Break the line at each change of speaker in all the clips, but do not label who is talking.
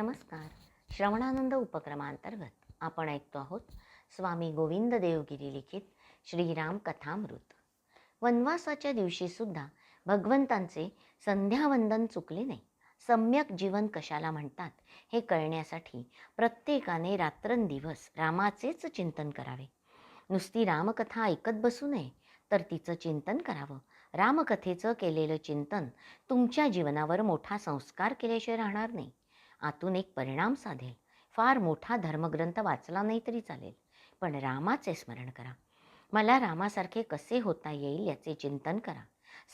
नमस्कार. श्रवणानंद उपक्रमांतर्गत आपण ऐकतो आहोत स्वामी गोविंद देवगिरी लिखित श्रीराम कथामृत. वनवासाच्या दिवशीसुद्धा भगवंतांचे संध्यावंदन चुकले नाही. सम्यक जीवन कशाला म्हणतात हे कळण्यासाठी प्रत्येकाने रात्रंदिवस रामाचेच चिंतन करावे. नुसती रामकथा ऐकत बसू नये तर तिचं चिंतन करावं. रामकथेचं केलेलं चिंतन तुमच्या जीवनावर मोठा संस्कार केल्याशिवाय राहणार नाही. आतून एक परिणाम साधेल. फार मोठा धर्मग्रंथ वाचला नाही तरी चालेल. पण रामाचे स्मरण करा. मला रामासारखे कसे होता येईल याचे चिंतन करा.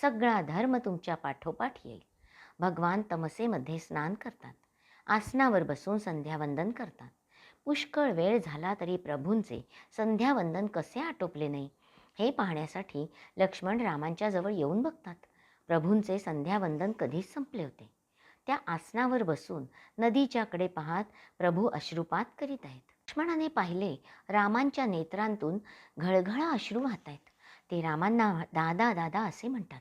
सगळा धर्म तुमच्या पाठोपाठ येईल. भगवान तमसेमध्ये स्नान करतात. आसनावर बसून संध्यावंदन करतात. पुष्कळ वेळ झाला तरी प्रभूंचे संध्यावंदन कसे आटोपले नाही? हे पाहण्यासाठी लक्ष्मण रामांच्या जवळ येऊन बघतात. प्रभूंचे संध्यावंदन कधीच संपले होते. त्या आसनावर बसून नदीच्याकडे पाहत प्रभू अश्रुपात करीत आहेत. लक्ष्मणाने पाहिले रामांच्या नेत्रांतून घळघळा अश्रू वाहत आहेत ते रामांना दादा दादा असे म्हणतात.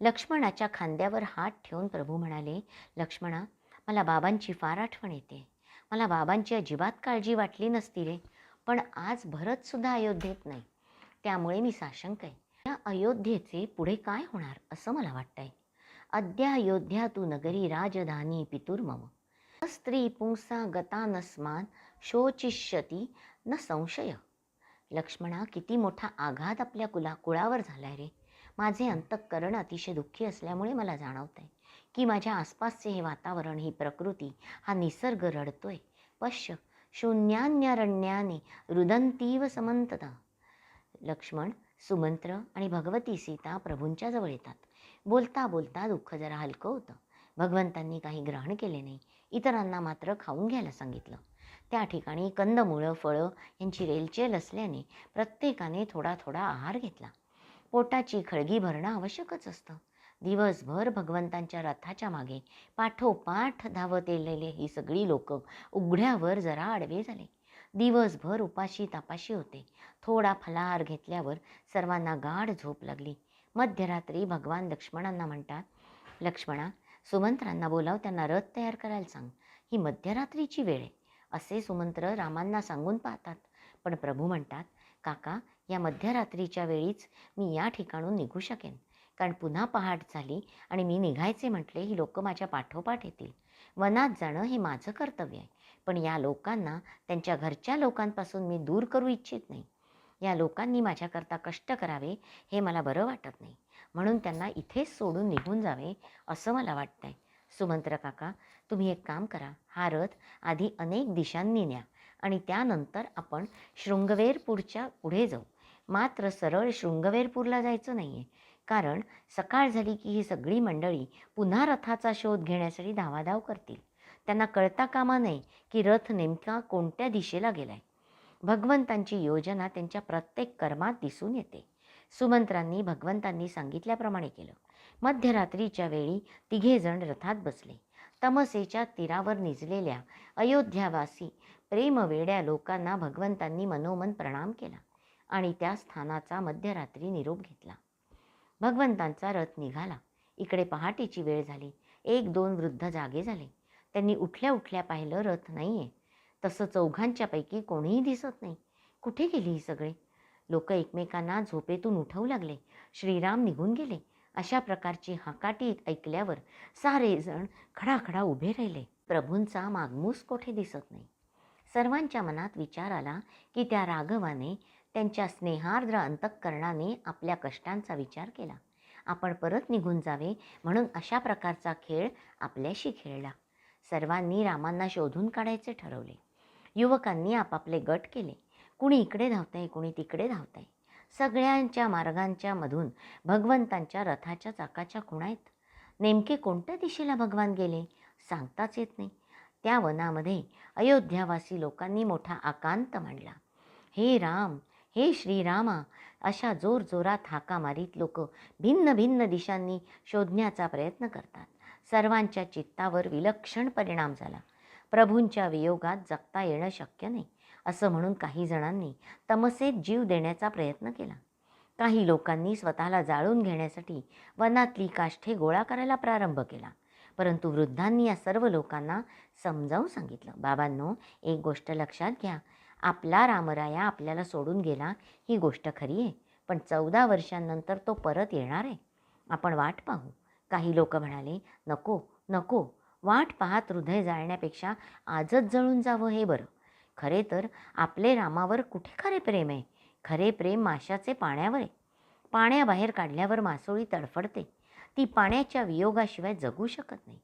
लक्ष्मणाच्या खांद्यावर हात ठेवून प्रभू म्हणाले लक्ष्मणा मला बाबांची फार आठवण येते. मला बाबांची अजिबात काळजी वाटली नसती रे पण आज भरतसुद्धा अयोध्येत नाही. त्यामुळे मी साशंक आहे. या अयोध्येचे पुढे काय होणार असं मला वाटतंय. अद्या अयोध्या तू नगरी राजधानी पितुर्मम। स्त्री पुंसा गता नस्मान शोचिष्यती न संशय। लक्ष्मणा किती मोठा आघात आपल्या कुला कुळावर झालाय रे. माझे अंतःकरण अतिशय दुःखी असल्यामुळे मला जाणवत आहे की माझ्या आसपासचे हे वातावरण ही प्रकृती हा निसर्ग रडतोय. पश्य शून्यान्यरण्याने रुदंतीव समंतता. लक्ष्मण सुमंत्र आणि भगवती सीता प्रभूंच्या जवळ येतात. बोलता बोलता दुःख जरा हलकं होतं. भगवंतांनी काही ग्रहण केले नाही. इतरांना मात्र खाऊन घ्यायला सांगितलं. त्या ठिकाणी कंदमुळं फळं यांची रेलचेल असल्याने प्रत्येकाने थोडा थोडा आहार घेतला. पोटाची खळगी भरणं आवश्यकच असतं. दिवसभर भगवंतांच्या रथाच्या मागे पाठोपाठ धावत येलेले ही सगळी लोक उघड्यावर जरा आडवे झाले. दिवसभर उपाशी तापाशी होते. थोडा फलाहार घेतल्यावर सर्वांना गाढ झोप लागली. मध्यरात्री भगवान लक्ष्मणांना म्हणतात लक्ष्मणा सुमंत्रांना बोलाव त्यांना रथ तयार करायला सांग. ही मध्यरात्रीची वेळ आहे. असे सुमंत्र रामांना सांगून पाहतात. पण प्रभू म्हणतात काका या मध्यरात्रीच्या वेळीच मी या ठिकाणून निघू शकेन. कारण पुन्हा पहाट झाली आणि मी निघायचे म्हटले ही लोक माझ्या पाठोपाठ येतील. वनात जाणं हे माझं कर्तव्य आहे. पण या लोकांना त्यांच्या घरच्या लोकांपासून मी दूर करू इच्छित नाही. या लोकांनी माझ्याकरता कष्ट करावे हे मला बरं वाटत नाही. म्हणून त्यांना इथेच सोडून निघून जावे असं मला वाटतं आहे सुमंत्र काका तुम्ही एक काम करा. हा रथ आधी अनेक दिशांनी न्या आणि त्यानंतर आपण शृंगवेरपूरच्या पुढे जाऊ. मात्र सरळ शृंगवेरपूरला जायचं नाही आहे कारण सकाळ झाली की ही सगळी मंडळी पुन्हा रथाचा शोध घेण्यासाठी धावाधाव करतील. त्यांना कळता कामा नये की रथ नेमका कोणत्या दिशेला गेलाय. भगवंतांची योजना त्यांच्या प्रत्येक कर्मात दिसून येते. सुमंत्रांनी भगवंतांनी सांगितल्याप्रमाणे केलं. मध्यरात्रीच्या वेळी तिघेजण रथात बसले. तमसेच्या तीरावर निजलेल्या अयोध्यावासी प्रेमवेड्या लोकांना भगवंतांनी मनोमन प्रणाम केला आणि त्या स्थानाचा मध्यरात्री निरोप घेतला. भगवंतांचा रथ निघाला. इकडे पहाटेची वेळ झाली. एक दोन वृद्ध जागे झाले. त्यांनी उठल्या उठल्या पाहिलं रथ नाही आहे तसं चौघांच्यापैकी कोणीही दिसत नाही. कुठे गेली ही सगळे? लोक एकमेकांना झोपेतून उठवू लागले. श्रीराम निघून गेले. अशा प्रकारची हाकाटी ऐकल्यावर सारेजण खडाखडा उभे राहिले. प्रभूंचा मागमूस कोठे दिसत नाही. सर्वांच्या मनात विचार आला की त्या राघवाने त्यांच्या स्नेहार्द्र अंतःकरणाने आपल्या कष्टांचा विचार केला. आपण परत निघून जावे म्हणून अशा प्रकारचा खेळ आपल्याशी खेळला. सर्वांनी रामांना शोधून काढायचे ठरवले. युवकांनी आपापले गट केले. कुणी इकडे धावतंय कुणी तिकडे धावतंय. सगळ्यांच्या मार्गांच्या मधून भगवंतांच्या रथाच्या चाकाच्या खुणा आहेत नेमके कोणत्या दिशेला भगवान गेले? सांगताच येत नाही. त्या वनामध्ये अयोध्यावासी लोकांनी मोठा आकांत मांडला. हे राम हे श्रीरामा अशा जोर जोरात हाका मारीत लोक भिन्न भिन्न दिशांनी शोधण्याचा प्रयत्न करतात. सर्वांच्या चित्तावर विलक्षण परिणाम झाला. प्रभूंच्या वियोगात जगता येणं शक्य नाही असं म्हणून काही जणांनी तमसेत जीव देण्याचा प्रयत्न केला. काही लोकांनी स्वतःला जाळून घेण्यासाठी वनातली काष्ठे गोळा करायला प्रारंभ केला. परंतु वृद्धांनी या सर्व लोकांना समजावून सांगितलं बाबांनो एक गोष्ट लक्षात घ्या. आपला रामराया आपल्याला सोडून गेला ही गोष्ट खरी आहे पण चौदा वर्षांनंतर तो परत येणार आहे. आपण वाट पाहू. काही लोक म्हणाले नको नको. वाट पाहत हृदय जाळण्यापेक्षा आजच जळून जावं हे बरं. खरे तर आपले रामावर कुठे खरे प्रेम आहे? खरे प्रेम माशाचे पाण्यावर आहे. पाण्याबाहेर काढल्यावर मासोळी तडफडते. ती पाण्याच्या वियोगाशिवाय जगू शकत नाही.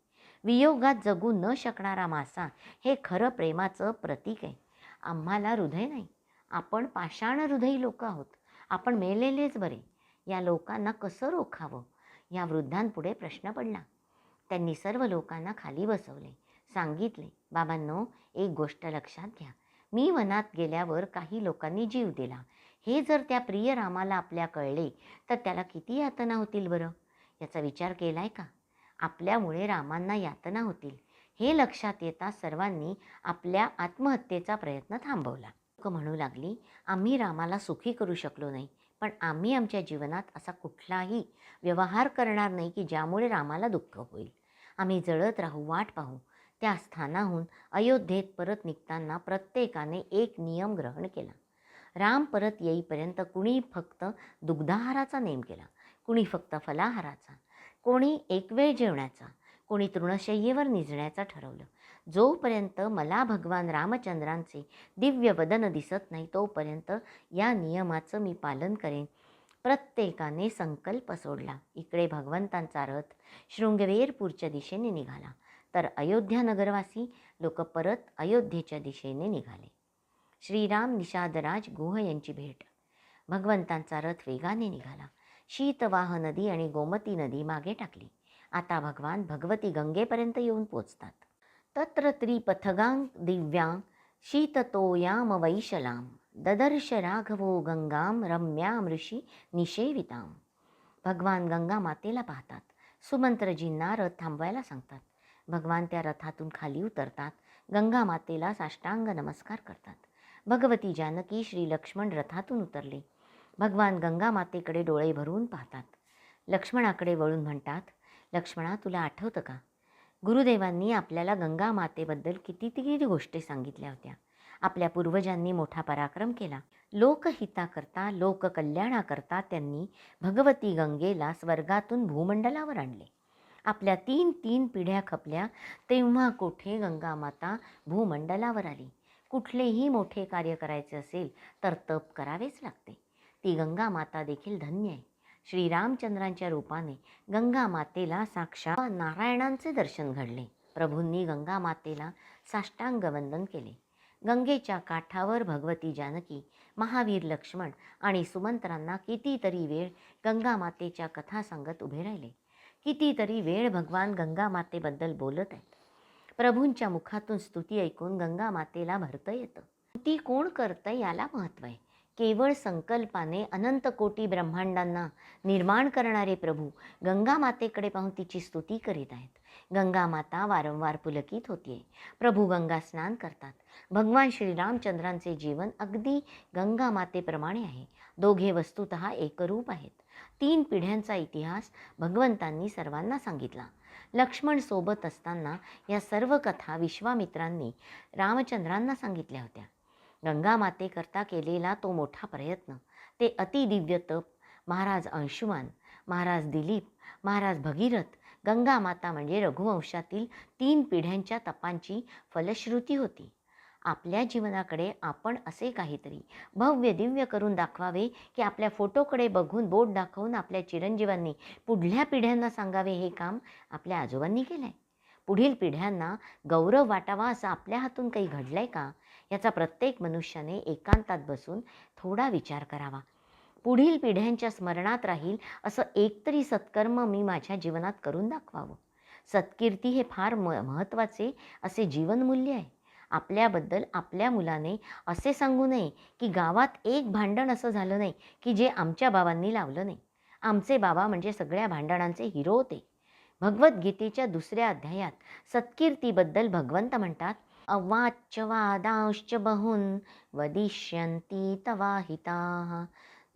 वियोगात जगू न शकणारा मासा हे खरं प्रेमाचं प्रतीक आहे. आम्हाला हृदय नाही. आपण पाषाण हृदयी लोक आहोत. आपण मेलेलेच बरे. या लोकांना कसं रोखावं? या वृद्धांपुढे प्रश्न पडला. त्यांनी सर्व लोकांना खाली बसवले. सांगितले बाबांनो एक गोष्ट लक्षात घ्या. मी वनात गेल्यावर काही लोकांनी जीव दिला. हे जर त्या प्रिय रामाला आपल्या कळले तर त्याला किती यातना होतील बरं? याचा विचार केला आहे का? आपल्यामुळे रामांना यातना होतील. हे लक्षात येता सर्वांनी आपल्या आत्महत्येचा प्रयत्न थांबवला. लोक म्हणू लागली आम्ही रामाला सुखी करू शकलो नाही पण आम्ही आमच्या जीवनात असा कुठलाही व्यवहार करणार नाही की ज्यामुळे रामाला दुःख होईल. आम्ही जळत राहू वाट पाहू. त्या स्थानाहून अयोध्येत परत निघताना प्रत्येकाने एक नियम ग्रहण केला. राम परत येईपर्यंत कुणी फक्त दुग्धाहाराचा नेम केला कुणी फक्त फलाहाराचा कोणी एक वेळ जेवण्याचा कोणी तृणशय्येवर निजण्याचं ठरवलं. जोपर्यंत मला भगवान रामचंद्रांचे दिव्य वदन दिसत नाही तोपर्यंत या नियमाचं मी पालन करेन प्रत्येकाने संकल्प सोडला. इकडे भगवंतांचा रथ शृंगवेरपूरच्या दिशेने निघाला. तर अयोध्या नगरवासी लोक परत अयोध्येच्या दिशेने निघाले. श्रीराम निषादराज गुह यांची भेट. भगवंतांचा रथ वेगाने निघाला. शीतवाह नदी आणि गोमती नदी मागे टाकली. आता भगवान भगवती गंगेपर्यंत येऊन पोचतात. तत्र त्रिपथगांग दिव्यां शीततोयाम वैशलाम. ददर्श राघवो गंगाम रम्याम ऋषी निषेविताम भगवान गंगा मातेला पाहतात सुमंत्रजींना रथ थांबवायला सांगतात भगवान त्या रथातून खाली उतरतात गंगा मातेला साष्टांग नमस्कार करतात भगवती जानकी श्री लक्ष्मण रथातून उतरले भगवान गंगा मातेकडे डोळे भरून पाहतात लक्ष्मणाकडे वळून म्हणतात लक्ष्मणा तुला आठवतं का? गुरुदेवांनी आपल्याला गंगा मातेबद्दल कितीतरी गोष्टी सांगितल्या होत्या आपल्या पूर्वजांनी मोठा पराक्रम केला. लोकहिताकरता लोककल्याणाकरता त्यांनी भगवती गंगेला स्वर्गातून भूमंडलावर आणले. आपल्या तीन तीन पिढ्या खपल्या तेव्हा कोठे गंगामाता भूमंडलावर आली? कुठलेही मोठे कार्य करायचे असेल तर तप करावेच लागते. ती गंगा माता देखील धन्य आहे. श्रीरामचंद्रांच्या रूपाने गंगा मातेला साक्षात नारायणांचे दर्शन घडले. प्रभूंनी गंगा मातेला साष्टांग वंदन केले. गंगेच्या काठावर भगवती जानकी महावीर लक्ष्मण आणि सुमंत्रांना कितीतरी वेळ गंगा मातेच्या कथा सांगत उभे राहिले. कितीतरी वेळ भगवान गंगा मातेबद्दल बोलत आहेत. प्रभूंच्या मुखातून स्तुती ऐकून गंगा मातेला भरतं येतं. ती कोण करतं याला महत्त्व आहे. केवळ संकल्पाने अनंत कोटी ब्रह्मांडांना निर्माण करणारे प्रभू गंगा मातेकडे पाहून तिची स्तुती करीत आहेत. गंगा माता वारंवार पुलकित होतीये. प्रभू गंगा स्नान करतात. भगवान श्रीरामचंद्रांचे जीवन अगदी गंगा मातेप्रमाणे आहे. दोघे वस्तुत एकरूप आहेत. तीन पिढ्यांचा इतिहास भगवंतांनी सर्वांना सांगितला. लक्ष्मण सोबत असताना या सर्व कथा विश्वामित्रांनी रामचंद्रांना सांगितल्या होत्या. गंगामातेकरता केलेला तो मोठा प्रयत्न. ते अतिदिव्य तप महाराज अंशुमान महाराज दिलीप महाराज भगीरथ गंगामाता म्हणजे रघुवंशातील तीन पिढ्यांच्या तपांची फलश्रुती होती. आपल्या जीवनाकडे आपण असे काहीतरी भव्य दिव्य करून दाखवावे की आपल्या फोटोकडे बघून बोट दाखवून आपल्या चिरंजीवांनी पुढल्या पिढ्यांना सांगावे हे काम आपल्या आजोबांनी केलं आहे पुढील पिढ्यांना गौरव वाटावा असं आपल्या हातून काही घडलं आहे का? याचा प्रत्येक मनुष्याने एकांतात बसून थोडा विचार करावा. पुढील पिढ्यांच्या स्मरणात राहील असं एकतरी सत्कर्म मी माझ्या जीवनात करून दाखवावं. सत्कीर्ती हे फार म महत्त्वाचे असे जीवनमूल्य आहे. आपल्याबद्दल आपल्या मुलाने असे सांगू नये की गावात एक भांडण असं झालं नाही की जे आमच्या बाबांनी लावलं नाही. आमचे बाबा म्हणजे सगळ्या भांडणांचे हिरो होते. भगवद्गीतेच्या दुसऱ्या अध्यायात सत्कीर्तीबद्दल भगवंत म्हणतात अवाच्य वादांश्च बहून वदिष्यन्ति तवाहिताः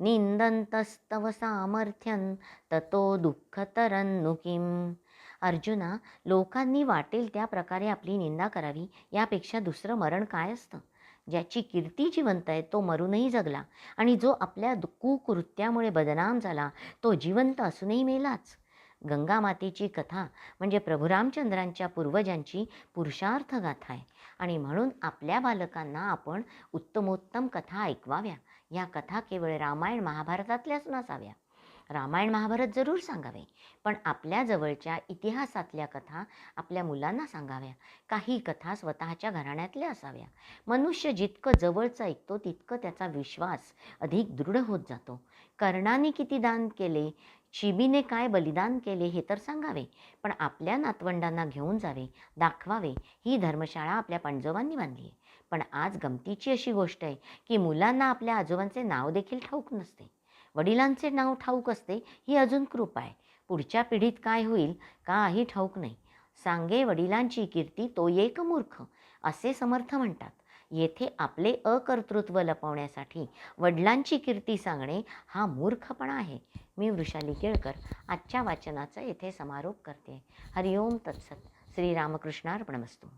निंदन्तस्तव सामर्थ्यं ततो दुःखतरन्नु किम्? अर्जुना लोकांनी वाटेल त्या प्रकारे आपली निंदा करावी यापेक्षा दुसरं मरण काय असतं? ज्याची कीर्ती जिवंत आहे तो मरूनही जगला आणि जो आपल्या कुकृत्यामुळे बदनाम झाला तो जिवंत असूनही मेलाच. गंगामातेची कथा म्हणजे प्रभुरामचंद्रांच्या पूर्वजांची पुरुषार्थ गाथा आहे. आणि म्हणून आपल्या बालकांना आपण उत्तमोत्तम कथा ऐकवाव्या. या कथा केवळ रामायण महाभारतातल्याच नसाव्या. रामायण महाभारत जरूर सांगावे पण आपल्या जवळच्या इतिहासातल्या कथा आपल्या मुलांना सांगाव्या. काही कथा स्वतःच्या घराण्यातल्या असाव्या. मनुष्य जितकं जवळचं ऐकतो तितकं त्याचा विश्वास अधिक दृढ होत जातो. कर्णाने किती दान केले? शिबीने काय बलिदान केले हे तर सांगावे पण आपल्या नातवंडांना घेऊन जावे दाखवावे ही धर्मशाळा आपल्या पणजोबांनी बांधली आहे. पण आज गमतीची अशी गोष्ट आहे की मुलांना आपल्या आजोबांचे नाव देखील ठाऊक नसते. वडिलांचे नाव ठाऊक असते ही अजून कृपा आहे. पुढच्या पिढीत काय होईल काही ठाऊक नाही. सांगे वडिलांची कीर्ती तो एक मूर्ख असे समर्थ म्हणतात. येथे आपले अकर्तृत्व लपवण्यासाठी वडिलांची कीर्ती सांगणे हा मूर्खपणा आहे. मी वृषाली केळकर आजच्या वाचनाचा येथे समारोप करते. हरिओम तत्सत. श्रीरामकृष्णार्पणमस्तू.